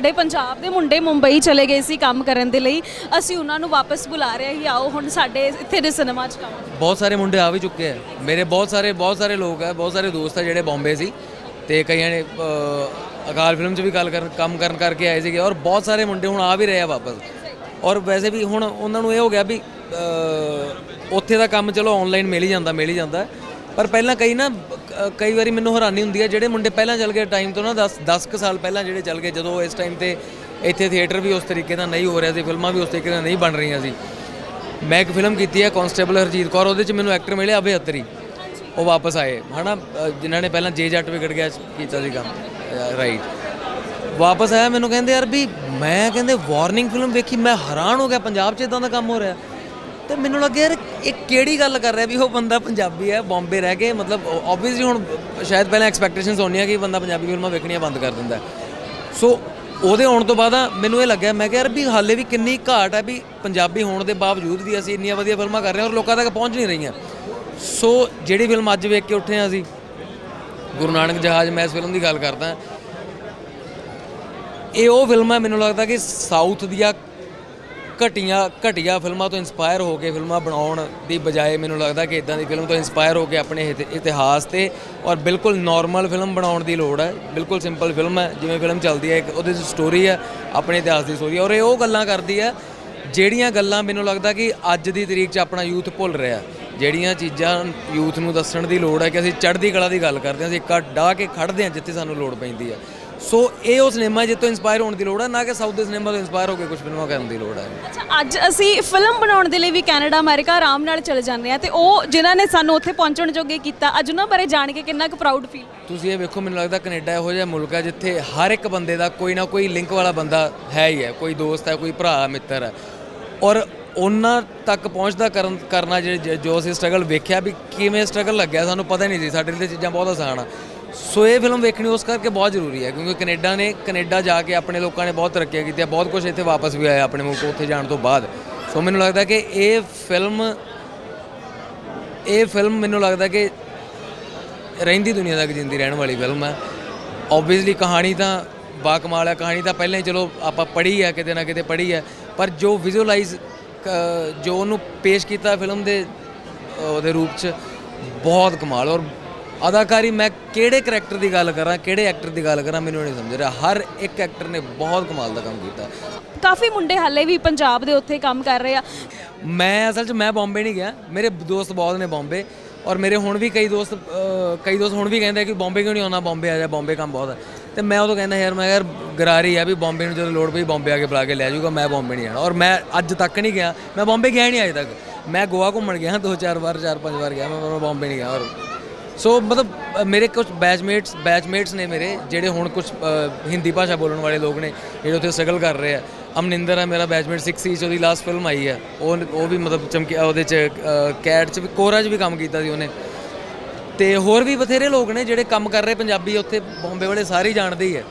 ਸਾਡੇ ਪੰਜਾਬ ਦੇ ਮੁੰਡੇ ਮੁੰਬਈ ਚਲੇ ਗਏ ਸੀ ਕੰਮ ਕਰਨ ਦੇ ਲਈ। ਅਸੀਂ ਉਹਨਾਂ ਨੂੰ ਵਾਪਸ ਬੁਲਾ ਰਹੇ ਹਾਂ ਆਓ ਹੁਣ ਸਾਡੇ ਇੱਥੇ ਦੇ ਸਿਨੇਮਾ 'ਚ ਕੰਮ ਬਹੁਤ ਸਾਰੇ ਮੁੰਡੇ ਆ ਵੀ ਚੁੱਕੇ ਆ। ਮੇਰੇ ਬਹੁਤ ਸਾਰੇ ਬਹੁਤ ਸਾਰੇ ਲੋਕ ਆ ਬਹੁਤ ਸਾਰੇ ਦੋਸਤ ਆ ਜਿਹੜੇ ਬੰਬੇ ਸੀ। ਤੇ ਕਈਆਂ ਨੇ ਅ, ਅਕਾਲ ਫਿਲਮ 'ਚ ਵੀ ਗੱਲ ਕਰਨ ਕੰਮ ਕਰਨ ਕਰਕੇ ਆਏ ਸੀਗੇ। ਔਰ ਬਹੁਤ ਸਾਰੇ ਮੁੰਡੇ ਹੁਣ ਆ ਵੀ ਰਹੇ ਆ ਵਾਪਸ। ਔਰ ਵੈਸੇ ਵੀ ਹੁਣ ਉਹਨਾਂ ਨੂੰ ਇਹ ਹੋ ਗਿਆ ਵੀ ਅ, ਉੱਥੇ ਦਾ ਕੰਮ ਚਲੋ ਆਨਲਾਈਨ ਮਿਲ ਹੀ ਜਾਂਦਾ ਮਿਲ ਹੀ ਜਾਂਦਾ। ਪਰ ਪਹਿਲਾਂ ਕਈ ਨਾ ਕਈ ਵਾਰੀ ਮੈਨੂੰ ਹੈਰਾਨੀ ਹੁੰਦੀ ਹੈ ਜਿਹੜੇ ਮੁੰਡੇ ਪਹਿਲਾਂ ਚੱਲ ਗਏ ਟਾਈਮ ਤੋਂ ਨਾ 10 10 ਕੁ ਸਾਲ ਪਹਿਲਾਂ ਜਿਹੜੇ ਚੱਲ ਗਏ ਜਦੋਂ ਇਸ ਟਾਈਮ ਤੇ ਇੱਥੇ ਥੀਏਟਰ ਵੀ ਉਸ ਤਰੀਕੇ ਨਾਲ ਨਹੀਂ ਹੋ ਰਿਹਾ ਸੀ ਫਿਲਮਾਂ ਵੀ ਉਸ ਤਰੀਕੇ ਨਾਲ ਨਹੀਂ ਬਣ ਰਹੀਆਂ ਸੀ। ਮੈਂ ਇੱਕ ਫਿਲਮ ਕੀਤੀ ਹੈ ਕਨਸਟੇਬਲ ਹਰਜੀਤ ਕੌਰ ਉਹਦੇ ਚ ਮੈਨੂੰ ਐਕਟਰ ਮਿਲਿਆ ਅਭੇ ਅਤਰੀ ਉਹ ਵਾਪਸ ਆਏ। ਹਨਾ ਅ, ਜਿਨ੍ਹਾਂ ਨੇ ਪਹਿਲਾਂ ਜੇ ਜੱਟ ਵਿਗੜ ਗਿਆ ਕੀਤਾ ਸੀ ਕੰਮ ਰਾਈਟ ਵਾਪਸ ਆਇਆ ਮੈਨੂੰ ਕਹਿੰਦੇ ਯਾਰ ਵੀ ਮੈਂ ਕਹਿੰਦੇ ਵਾਰਨਿੰਗ ਫਿਲਮ ਵੇਖੀ ਮੈਂ ਹੈਰਾਨ ਹੋ ਗਿਆ ਪੰਜਾਬ 'ਚ ਇਦਾਂ ਦਾ ਕੰਮ ਹੋ ਰਿਹਾ। ਤੇ ਮੈਨੂੰ ਲੱਗਿਆ ਯਾਰ ਇਹ ਕਿਹੜੀ ਗੱਲ ਕਰ ਰਿਹਾ ਵੀ ਉਹ ਬੰਦਾ ਪੰਜਾਬੀ ਹੈ, ਬੰਬੇ ਰਹਿ ਕੇ, ਮਤਲਬ ਆਬਵੀਅਸਲੀ ਹੁਣ ਸ਼ਾਇਦ ਪਹਿਲਾਂ ਐਕਸਪੈਕਟੇਸ਼ਨਸ ਹੋਣੀਆਂ ਕਿ ਬੰਦਾ ਪੰਜਾਬੀ ਫਿਲਮਾਂ ਵੇਖਣੀਆਂ ਬੰਦ ਕਰ ਦਿੰਦਾ ਸੋ ਉਹਦੇ ਆਉਣ ਤੋਂ ਬਾਅਦ ਮੈਨੂੰ ਇਹ ਲੱਗਿਆ, ਮੈਂ ਕਿਹਾ ਯਾਰ ਵੀ ਹਾਲੇ ਵੀ ਕਿੰਨੀ ਘਾਟ ਹੈ ਵੀ ਪੰਜਾਬੀ ਹੋਣ ਦੇ ਬਾਵਜੂਦ ਵੀ ਅਸੀਂ ਇੰਨੀਆਂ ਵਧੀਆ ਫਿਲਮਾਂ ਕਰ ਰਹੇ ਹਾਂ ਔਰ ਲੋਕਾਂ ਤੱਕ ਪਹੁੰਚ ਨਹੀਂ ਰਹੀਆਂ। ਸੋ ਜਿਹੜੀ ਫਿਲਮ ਅੱਜ ਵੇਖ ਕੇ ਉੱਠੇ ਹਾਂ ਅਸੀਂ, ਗੁਰੂ ਨਾਨਕ ਜਹਾਜ਼, ਮੈਂ ਇਸ ਫਿਲਮ ਦੀ ਗੱਲ ਕਰਦਾ। ਇਹ ਉਹ ਫਿਲਮ ਹੈ, ਮੈਨੂੰ ਲੱਗਦਾ ਕਿ ਸਾਊਥ ਦੀਆਂ ਘਟੀਆਂ ਘਟੀਆ ਫਿਲਮਾਂ ਤੋਂ ਇਨਸਪਾਇਰ ਹੋ ਕੇ ਫਿਲਮਾਂ ਬਣਾਉਣ ਦੀ ਬਜਾਏ ਮੈਨੂੰ ਲੱਗਦਾ ਕਿ ਇਦਾਂ ਦੀ ਫਿਲਮ ਤੋਂ ਇਨਸਪਾਇਰ ਹੋ ਕੇ ਆਪਣੇ ਇਤਿ- ਇਤਿਹਾਸ ਤੇ ਔਰ ਬਿਲਕੁਲ ਨਾਰਮਲ ਫਿਲਮ ਬਣਾਉਣ ਦੀ ਲੋੜ ਹੈ। ਬਿਲਕੁਲ ਸਿੰਪਲ ਫਿਲਮ ਹੈ, ਜਿਵੇਂ ਫਿਲਮ ਚੱਲਦੀ ਹੈ, ਇੱਕ ਉਹਦੇ 'ਚ ਸਟੋਰੀ ਹੈ, ਆਪਣੇ ਇਤਿਹਾਸ ਦੀ ਸਟੋਰੀ ਔਰ ਇਹ ਉਹ ਗੱਲਾਂ ਕਰਦੀ ਹੈ, ਜਿਹੜੀਆਂ ਗੱਲਾਂ ਮੈਨੂੰ ਲੱਗਦਾ ਕਿ ਅੱਜ ਦੀ ਤਰੀਕ 'ਚ ਆਪਣਾ ਯੂਥ ਭੁੱਲ ਰਿਹਾ। ਜਿਹੜੀਆਂ ਚੀਜ਼ਾਂ ਯੂਥ ਨੂੰ ਦੱਸਣ ਦੀ ਲੋੜ ਹੈ ਕਿ ਅਸੀਂ ਚੜ੍ਹਦੀ ਕਲਾ ਦੀ ਗੱਲ ਕਰਦੇ ਹਾਂ, ਅਸੀਂ ਇੱਕ ਡਾਹ ਕੇ ਖੜਦੇ ਹਾਂ ਜਿੱਥੇ ਸਾਨੂੰ ਲੋੜ ਪੈਂਦੀ ਹੈ। ਸੋ ਇਹ ਉਹ ਸਿਨੇਮਾ ਜਿੱਤੋਂ ਇਨਸਪਾਇਰ ਹੋਣ ਦੀ ਲੋੜ ਹੈ ਨਾ ਕਿ ਸਾਊਥ ਦੇ ਸਿਨੇਮਾ ਤੋਂ ਇਨਸਪਾਇਰ ਹੋ ਕੇ ਕੁਝ ਫਿਲਮਾਂ ਕਰਨ ਦੀ ਲੋੜ ਹੈ ਅੱਛਾ ਅੱਜ ਅਸੀਂ ਫਿਲਮ ਬਣਾਉਣ ਦੇ ਲਈ ਵੀ ਕੈਨੇਡਾ ਅਮਰੀਕਾ ਆਰਾਮ ਨਾਲ ਚਲੇ ਜਾਂਦੇ ਆ ਤੇ ਉਹ ਜਿਨ੍ਹਾਂ ਨੇ ਸਾਨੂੰ ਉੱਥੇ ਪਹੁੰਚਣ ਜੋਗੇ ਕੀਤਾ ਅੱਜ ਉਹਨਾਂ ਬਾਰੇ ਜਾਣ ਕੇ ਕਿੰਨਾ ਕੁ ਪ੍ਰਾਊਡ ਫੀਲ ਤੁਸੀਂ ਇਹ ਵੇਖੋ ਮੈਨੂੰ ਲੱਗਦਾ ਕੈਨੇਡਾ ਇਹੋ ਜਿਹਾ ਮੁਲਕ ਹੈ ਜਿੱਥੇ ਹਰ ਇੱਕ ਬੰਦੇ ਦਾ ਕੋਈ ਨਾ ਕੋਈ ਲਿੰਕ ਵਾਲਾ ਬੰਦਾ ਹੈ ਹੀ ਹੈ ਕੋਈ ਦੋਸਤ ਹੈ ਕੋਈ ਭਰਾ ਮਿੱਤਰ ਹੈ। ਔਰ ਉਹਨਾਂ ਤੱਕ ਪਹੁੰਚਦਾ ਕਰਨ ਕਰਨਾ ਜਿਹੜੇ ਜੋ ਅਸੀਂ ਸਟਰਗਲ ਵੇਖਿਆ ਵੀ ਕਿਵੇਂ ਸਟਰਗਲ ਲੱਗਿਆ ਸਾਨੂੰ ਪਤਾ ਨਹੀਂ ਸੀ ਸਾਡੇ ਲਈ ਤਾਂ ਚੀਜ਼ਾਂ ਬਹੁਤ ਆਸਾਨ ਆ। ਸੋ ਇਹ ਫਿਲਮ ਵੇਖਣੀ ਉਸ ਕਰਕੇ ਬਹੁਤ ਜ਼ਰੂਰੀ ਹੈ, ਕਿਉਂਕਿ ਕੈਨੇਡਾ ਨੇ, ਕੈਨੇਡਾ ਜਾ ਕੇ ਆਪਣੇ ਲੋਕਾਂ ਨੇ ਬਹੁਤ ਤਰੱਕੀਆਂ ਹੈ ਬਹੁਤ ਕੁਝ ਇੱਥੇ ਵਾਪਸ ਵੀ ਆਇਆ ਆਪਣੇ ਮੁਲਕ ਉੱਥੇ ਜਾਣ ਤੋਂ ਬਾਅਦ। ਸੋ ਮੈਨੂੰ ਲੱਗਦਾ ਕਿ ਇਹ ਫਿਲਮ ਇਹ ਫਿਲਮ ਮੈਨੂੰ ਲੱਗਦਾ ਕਿ ਰਹਿੰਦੀ ਦੁਨੀਆ ਤੱਕ ਜਿੰਦੀ ਰਹਿਣ ਵਾਲੀ ਫਿਲਮ ਹੈ। ਆਬਵੀਅਸਲੀ ਕਹਾਣੀ ਤਾਂ ਬਾ ਕਮਾਲ ਹੈ, ਕਹਾਣੀ ਤਾਂ ਪਹਿਲਾਂ ਹੀ ਚਲੋ ਆਪਾਂ ਪੜ੍ਹੀ ਹੈ, ਕਿਤੇ ਨਾ ਕਿਤੇ ਪੜ੍ਹੀ ਹੈ, ਪਰ ਜੋ ਵਿਜ਼ੂਅਲਾਈਜ਼ ਜੋ ਉਹਨੂੰ ਪੇਸ਼ ਕੀਤਾ ਫਿਲਮ ਦੇ ਉਹਦੇ ਰੂਪ 'ਚ ਬਹੁਤ ਕਮਾਲ ਔਰ ਅਦਾਕਾਰੀ ਮੈਂ ਕਿਹੜੇ ਕਰੈਕਟਰ ਦੀ ਗੱਲ ਕਰਾਂ ਕਿਹੜੇ ਐਕਟਰ ਦੀ ਗੱਲ ਕਰਾਂ ਮੈਨੂੰ ਨਹੀਂ ਸਮਝ ਰਿਹਾ। ਹਰ ਇੱਕ ਐਕਟਰ ਨੇ ਬਹੁਤ ਕਮਾਲ ਦਾ ਕੰਮ ਕੀਤਾ। ਕਾਫੀ ਮੁੰਡੇ ਹਾਲੇ ਵੀ ਪੰਜਾਬ ਦੇ ਉੱਥੇ ਕੰਮ ਕਰ ਰਹੇ ਆ। ਮੈਂ ਅਸਲ 'ਚ ਮੈਂ ਬੰਬੇ ਨਹੀਂ ਗਿਆ। ਮੇਰੇ ਦੋਸਤ ਬਹੁਤ ਨੇ ਬੰਬੇ ਔਰ ਮੇਰੇ ਹੁਣ ਵੀ ਕਈ ਦੋਸਤ ਕਈ ਦੋਸਤ ਹੁਣ ਵੀ ਕਹਿੰਦੇ ਕਿ ਬੰਬੇ ਕਿਉਂ ਨਹੀਂ ਆਉਣਾ? ਬੰਬੇ ਆ ਜਾ ਬੰਬੇ ਕੰਮ ਬਹੁਤ ਹੈ ਤੇ ਮੈਂ ਉਦੋਂ ਕਹਿੰਦਾ ਯਾਰ ਮੈਂ ਯਾਰ ਗਰਾਰੀ ਆ ਵੀ ਬੰਬੇ ਨੂੰ ਜਦੋਂ ਲੋੜ ਪਈ ਬੰਬੇ ਆ ਕੇ ਬੁਲਾ ਕੇ ਲੈ ਜਾਊਗਾ ਮੈਂ ਬੰਬੇ ਨਹੀਂ ਜਾਣਾ। ਔਰ ਮੈਂ ਅੱਜ ਤੱਕ ਨਹੀਂ ਗਿਆ। ਮੈਂ ਬੰਬੇ ਗਿਆ ਨਹੀਂ ਅਜੇ ਤੱਕ। ਮੈਂ ਗੋਆ ਘੁੰਮਣ ਗਿਆ ਦੋ ਚਾਰ ਵਾਰ ਚਾਰ ਪੰਜ ਵਾਰ ਗਿਆ। ਮੈਂ ਬੰਬੇ ਨਹੀਂ ਗਿਆ ਔਰ ਸੋ ਮਤਲਬ ਮੇਰੇ ਕੁਝ ਬੈਚਮੇਟਸ ਬੈਚਮੇਟਸ ਨੇ ਮੇਰੇ ਜਿਹੜੇ ਹੁਣ ਕੁਝ ਹਿੰਦੀ ਭਾਸ਼ਾ ਬੋਲਣ ਵਾਲੇ ਲੋਕ ਨੇ ਜਿਹੜੇ ਉੱਥੇ ਸਟਰਗਲ ਕਰ ਰਹੇ ਆ ਅਮਨਿੰਦਰ ਹੈ ਮੇਰਾ ਬੈਚਮੇਟ 6 ਸੀ ਉਹਦੀ ਲਾਸਟ ਫਿਲਮ ਆਈ ਹੈ ਉਹ ਉਹ ਵੀ ਮਤਲਬ ਚਮਕਿਆ ਉਹਦੇ ਚ ਕੈਟ ਚ ਵੀ ਕੋਰਾ ਚ ਵੀ ਕੰਮ ਕੀਤਾ ਸੀ ਉਹਨੇ ਤੇ ਹੋਰ ਵੀ ਬਥੇਰੇ ਲੋਕ ਨੇ ਜਿਹੜੇ ਕੰਮ ਕਰ ਰਹੇ ਪੰਜਾਬੀ ਉੱਥੇ ਬੰਬੇ ਵਾਲੇ ਸਾਰੇ ਜਾਣਦੇ ਹੀ ਹੈ